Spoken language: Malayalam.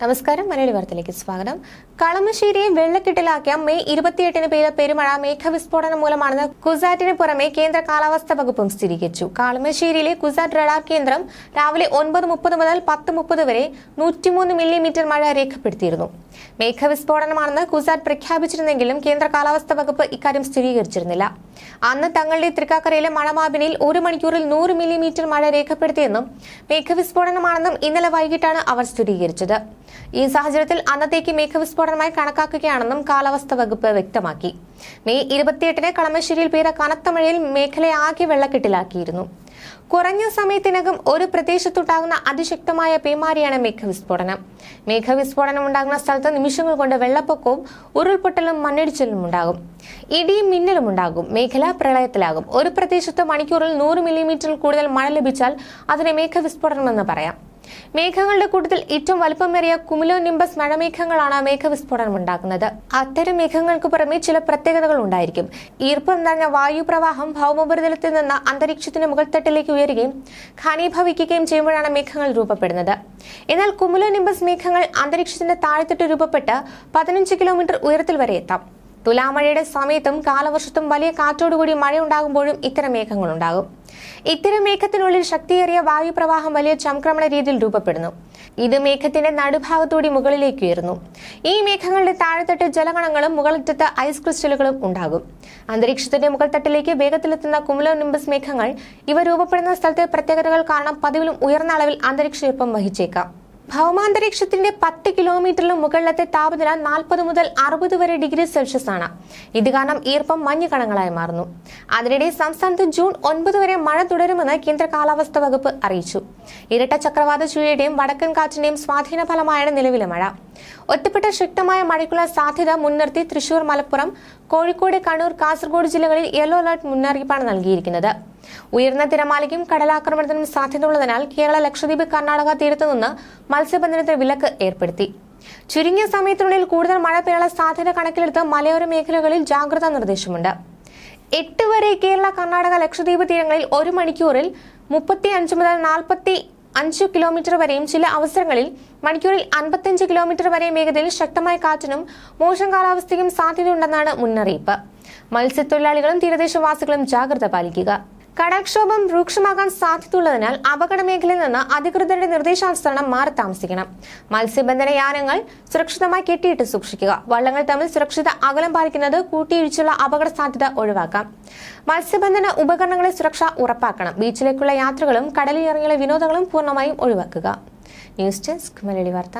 നമസ്കാരം. മലയാളി വാർത്തയിലേക്ക് സ്വാഗതം. കളമശ്ശേരിയെ വെള്ളക്കെട്ടിലാക്കിയ മെയ് ഇരുപത്തിയെട്ടിന് പെയ്ത പെരുമഴ മേഘവിസ്ഫോടനം മൂലമാണെന്ന് കുസാറ്റിന് പുറമെ കേന്ദ്ര കാലാവസ്ഥാ വകുപ്പും സ്ഥിരീകരിച്ചു. കളമശ്ശേരിയിലെ കുസാറ്റ് റഡാർ കേന്ദ്രം രാവിലെ ഒൻപത് മുപ്പത് മുതൽ പത്ത് മുപ്പത് വരെ നൂറ്റിമൂന്ന് മില്ലിമീറ്റർ മഴ രേഖപ്പെടുത്തിയിരുന്നു. മേഘവിസ്ഫോടനമാണെന്ന് കുസാറ്റ് പ്രഖ്യാപിച്ചിരുന്നെങ്കിലും കേന്ദ്ര കാലാവസ്ഥാ വകുപ്പ് ഇക്കാര്യം സ്ഥിരീകരിച്ചിരുന്നില്ല. അന്ന് തങ്ങളുടെ തൃക്കാക്കരയിലെ മണമാബിനിൽ ഒരു മണിക്കൂറിൽ നൂറ് മില്ലിമീറ്റർ മഴ രേഖപ്പെടുത്തിയെന്നും മേഘവിസ്ഫോടനമാണെന്നും ഇന്നലെ വൈകിട്ടാണ് അവർ സ്ഥിരീകരിച്ചത്. ഈ സാഹചര്യത്തിൽ അന്നത്തേക്ക് മേഘവിസ്ഫോടനമായി കണക്കാക്കുകയാണെന്നും കാലാവസ്ഥാ വകുപ്പ് വ്യക്തമാക്കി. മെയ് ഇരുപത്തിയെട്ടിന് കളമശ്ശേരിയിൽ പെയ്ത കനത്ത മഴയിൽ മേഖലയാകെ വെള്ളക്കെട്ടിലാക്കിയിരുന്നു. കുറഞ്ഞ സമയത്തിനകം ഒരു പ്രദേശത്തുണ്ടാകുന്ന അതിശക്തമായ പേമാരിയാണ് മേഘവിസ്ഫോടനം. മേഘവിസ്ഫോടനം ഉണ്ടാകുന്ന സ്ഥലത്ത് നിമിഷങ്ങൾ കൊണ്ട് വെള്ളപ്പൊക്കവും ഉരുൾപൊട്ടലും മണ്ണിടിച്ചിലും ഉണ്ടാകും. ഇടിയും മിന്നലും ഉണ്ടാകും. മേഖല പ്രളയത്തിലാകും. ഒരു പ്രദേശത്ത് മണിക്കൂറിൽ നൂറ് മില്ലിമീറ്ററിൽ കൂടുതൽ മഴ ലഭിച്ചാൽ അതിനെ മേഘവിസ്ഫോടനമെന്ന് പറയാം. മേഘങ്ങളുടെ കൂട്ടത്തിൽ ഏറ്റവും വലുപ്പമേറിയ കുമിലോ നിംബസ് മഴമേഘങ്ങളാണ് മേഘവിസ്ഫോടനം ഉണ്ടാക്കുന്നത്. അത്തരം മേഘങ്ങൾക്ക് പുറമെ ചില പ്രത്യേകതകൾ ഉണ്ടായിരിക്കും. ഈർപ്പം നിറഞ്ഞ വായുപ്രവാഹം ഭൗമോപരിതലത്തിൽ നിന്ന് അന്തരീക്ഷത്തിന്റെ മുകൾത്തട്ടിലേക്ക് ഉയരുകയും ഘനീഭവിക്കുകയും ചെയ്യുമ്പോഴാണ് മേഘങ്ങൾ രൂപപ്പെടുന്നത്. എന്നാൽ കുമുലോ നിംബസ് മേഘങ്ങൾ അന്തരീക്ഷത്തിന്റെ താഴെത്തിട്ട് രൂപപ്പെട്ട് പതിനഞ്ച് കിലോമീറ്റർ ഉയരത്തിൽ വരെ എത്താം. തുലാമഴയുടെ സമയത്തും കാലവർഷത്തും വലിയ കാറ്റോടുകൂടി മഴയുണ്ടാകുമ്പോഴും ഇത്തരം മേഘങ്ങൾ ഉണ്ടാകും ഇത്തരം മേഘത്തിനുള്ളിൽ ശക്തിയേറിയ വായുപ്രവാഹം വലിയ ചംക്രമണ രീതിയിൽ രൂപപ്പെടുന്നു. ഇത് മേഘത്തിന്റെ നടുഭാഗത്തൂടി മുകളിലേക്ക് ഉയരുന്നു. ഈ മേഘങ്ങളുടെ താഴെത്തട്ട് ജലകണങ്ങളും മുകളറ്റത്ത് ഐസ് ക്രിസ്റ്റലുകളും ഉണ്ടാകും. അന്തരീക്ഷത്തിന്റെ മുകൾത്തട്ടിലേക്ക് വേഗത്തിലെത്തുന്ന കുമുലോ മേഘങ്ങൾ ഇവ രൂപപ്പെടുന്ന സ്ഥലത്തെ പ്രത്യേകതകൾ കാരണം പതിവിലും ഉയർന്ന അളവിൽ അന്തരീക്ഷ വഹിച്ചേക്കാം. ഭൗമാന്തരീക്ഷത്തിന്റെ പത്ത് കിലോമീറ്ററിലും മുകളിലത്തെ താപനില നാൽപ്പത് മുതൽ അറുപത് വരെ ഡിഗ്രി സെൽഷ്യസ് ആണ്. ഇത് കാരണം ഈർപ്പം മഞ്ഞുകണങ്ങളായി മാറുന്നു. അതിനിടെ സംസ്ഥാനത്ത് ജൂൺ ഒൻപത് വരെ മഴ തുടരുമെന്ന് കേന്ദ്ര കാലാവസ്ഥാ വകുപ്പ് അറിയിച്ചു. ഇരട്ട ചക്രവാത ചുഴയുടെയും വടക്കൻ കാറ്റിന്റെയും സ്വാധീന ഫലമായാണ് നിലവിലെ മഴ. ഒറ്റപ്പെട്ട ശക്തമായ മഴയ്ക്കുള്ള സാധ്യത മുൻനിർത്തി തൃശൂർ മലപ്പുറം കോഴിക്കോട് കണ്ണൂർ കാസർഗോഡ് ജില്ലകളിൽ യെല്ലോ അലർട്ട് മുന്നറിയിപ്പാണ് നൽകിയിരിക്കുന്നത്. ഉയർന്ന തിരമാലയ്ക്കും കടലാക്രമണത്തിനും സാധ്യതയുള്ളതിനാൽ കേരള ലക്ഷദ്വീപ് കർണാടക തീരത്തുനിന്ന് മത്സ്യബന്ധനത്തിന് വിലക്ക് ഏർപ്പെടുത്തി. ചുരുങ്ങിയ സമയത്തിനുള്ളിൽ കൂടുതൽ മഴ പെയ്യാനുള്ള സാധ്യത കണക്കിലെടുത്ത് മലയോര മേഖലകളിൽ ജാഗ്രതാ നിർദ്ദേശമുണ്ട്. എട്ട് വരെ കേരള കർണാടക ലക്ഷദ്വീപ് തീരങ്ങളിൽ ഒരു മണിക്കൂറിൽ മുപ്പത്തി അഞ്ച് മുതൽ നാൽപ്പത്തി അഞ്ച് കിലോമീറ്റർ വരെയും ചില അവസരങ്ങളിൽ മണിക്കൂറിൽ അൻപത്തിയഞ്ച് കിലോമീറ്റർ വരെയും വേഗതയിൽ ശക്തമായ കാറ്റിനും മോശം കാലാവസ്ഥയ്ക്കും സാധ്യതയുണ്ടെന്നാണ് മുന്നറിയിപ്പ്. മത്സ്യത്തൊഴിലാളികളും തീരദേശവാസികളും ജാഗ്രത പാലിക്കുക. കടൽക്ഷോഭം രൂക്ഷമാകാൻ സാധ്യതയുള്ളതിനാൽ അപകട മേഖലയിൽ നിന്ന് അധികൃതരുടെ നിർദ്ദേശാനുസരണം മാറി താമസിക്കണം. മത്സ്യബന്ധന യാനങ്ങൾ സുരക്ഷിതമായി കെട്ടിയിട്ട് സൂക്ഷിക്കുക. വള്ളങ്ങൾ തമ്മിൽ സുരക്ഷിത അകലം പാലിക്കുന്നത് കൂട്ടിയിടിച്ചുള്ള അപകട സാധ്യത ഒഴിവാക്കാം. മത്സ്യബന്ധന ഉപകരണങ്ങളെ സുരക്ഷ ഉറപ്പാക്കണം. ബീച്ചിലേക്കുള്ള യാത്രകളും കടലിൽ ഇറങ്ങിയുള്ള വിനോദങ്ങളും പൂർണമായും ഒഴിവാക്കുക. ന്യൂസ് ഡെസ്ക് മലയാളി വാർത്ത.